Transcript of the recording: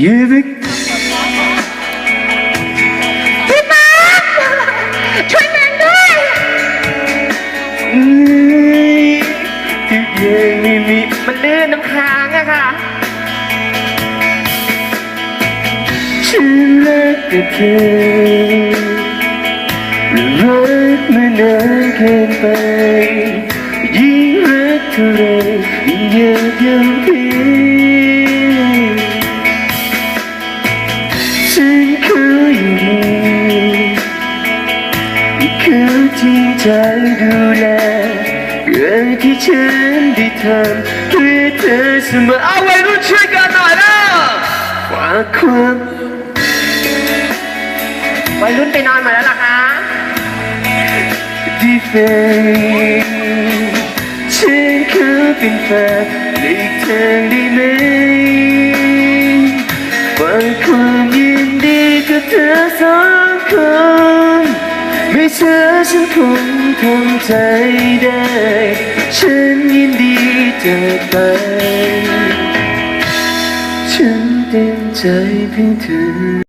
อยู่ด้วยพี่มาร์คช่วยแมนด้วยทุกอย่างไม่มีมันลื่นน้ำค้างอะค่ะฉันรักแต่เธอและรักมานานเกินไป ยิ่งรักเท่าไรยิ่งอยากยังเพีย นี่คือจริงใจดูแลเรื่องที่ฉันได้ทำเพื่อเธอเสมอเอาไว้รุ่นช่วยกันหน่อยนะฝากความวัยรุ่นไปนอนหมาแล้วเหรอคะที่เป็นฉันขอเป็นแฟนในอีกทางได้ไหมฝากความยินดีกับเธอสองคนไม่ เธอฉันคงทำใจได้ ฉันยินดีจะไป ฉันเต็มใจเพียงเธอ